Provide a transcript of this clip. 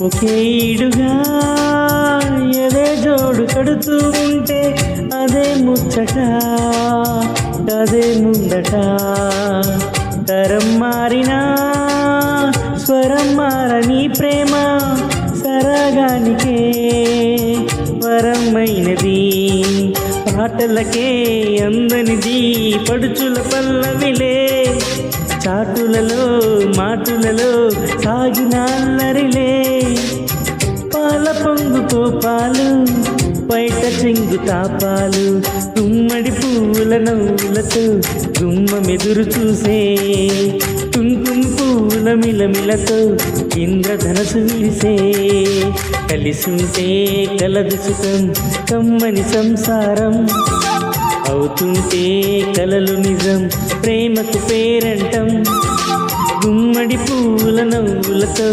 ఒకేడుగా ఏదే ఎదే జోడు కడుతూ ఉంటే అదే ముచ్చట అదే ముందట. తరం మారినా స్వరం మారని ప్రేమ సరగానికే వరమైనది. పాటలకే అందనిది పడుచుల పల్లవిలే చాటులలో మాటులలో సాగిన అల్లరిలే. కోపాలు బయట చెంగు తాపాలు గుమ్మడి పువ్వుల నవ్వులతో గుమ్మమెదురు చూసే కుంకుమ పువ్వుల మిలమిలతో ఇంద్రధనసు విరిసే కలిసుంటే కలదు సుఖం కమ్మని సంసారం. అవుతుంటే కలలు నిజం ప్రేమకు పేరంటం. గుమ్మడి పూల నవ్వులతో